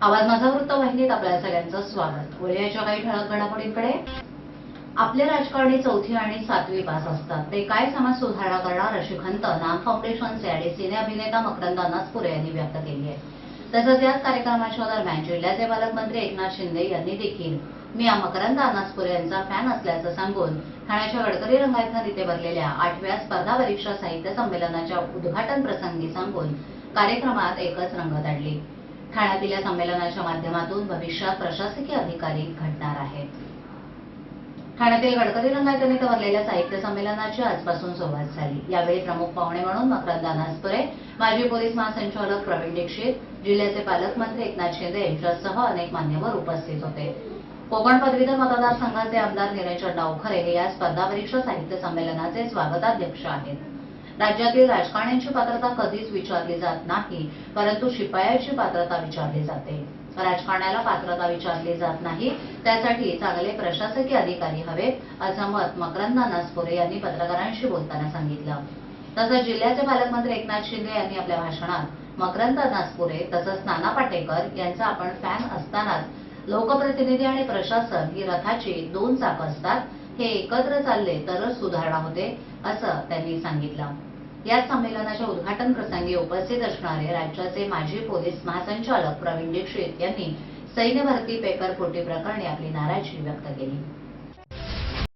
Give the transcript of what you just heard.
आवाज माझा वृत्तवाहिनीत आपल्या सगळ्यांचं स्वागत. वळ्याच्या काही ठळक घडामोडींकडे. आपले राजकारणी चौथी आणि सातवी पास असतात. ते काय समाज सुधारणा करणार अशी खंत नाम फाउंडेशनचे आणि सिने अभिनेता मकरंद अनासपुरे यांनी व्यक्त केली आहे. तसंच याच कार्यक्रमाच्या दरम्यान जिल्ह्याचे पालकमंत्री एकनाथ शिंदे यांनी देखील मी या मकरंद अनासपुरे यांचा फॅन असल्याचं सांगून ठाण्याच्या गडकरी रंगायतनं तिथे भरलेल्या आठव्या स्पर्धा परीक्षा साहित्य संमेलनाच्या उद्घाटन प्रसंगी सांगून कार्यक्रमात एकच रंगत आणली ठाण्यातील या संमेलनाच्या माध्यमातून भविष्यात प्रशासकीय अधिकारी घडणार आहेत. ठाण्यातील गडकरी रंगायत येथे भरलेल्या साहित्य संमेलनाची आजपासून सुरुवात झाली. यावेळी प्रमुख पाहुणे म्हणून मकरंद अनासपुरे माजी पोलीस महासंचालक प्रवीण दीक्षित जिल्ह्याचे पालकमंत्री एकनाथ शिंदे यांच्यासह अनेक मान्यवर उपस्थित होते. कोकण पदवीधर मतदारसंघाचे आमदार निरंजन डावखरे हे या स्पर्धा परीक्षा साहित्य संमेलनाचे स्वागताध्यक्ष आहेत. राज्यातील राजकारण्यांची पात्रता कधीच विचारली जात नाही परंतु शिपायाची पात्रता विचारली जाते. राजकारण्याला पात्रता विचारली जात नाही त्यासाठी चांगले प्रशासकीय अधिकारी हवेत असं मत मकरंद नासपुरे यांनी पत्रकारांशी बोलताना सांगितलं. तसंच जिल्ह्याचे पालकमंत्री एकनाथ शिंदे यांनी आपल्या भाषणात मकरंद नासपुरे तसंच नाना पाटेकर यांचा आपण फॅन असतानाच लोकप्रतिनिधी आणि प्रशासन ही रथाची दोन चाक असतात हे एकत्र चालले तरच सुधारणा होते असं त्यांनी सांगितलं. या संमेलनाच्या उद्घाटन प्रसंगी उपस्थित असणारे राज्याचे माजी पोलीस महासंचालक प्रवीण दीक्षित यांनी सैन्य भरती पेपर फुटी प्रकरणी आपली नाराजी व्यक्त केली.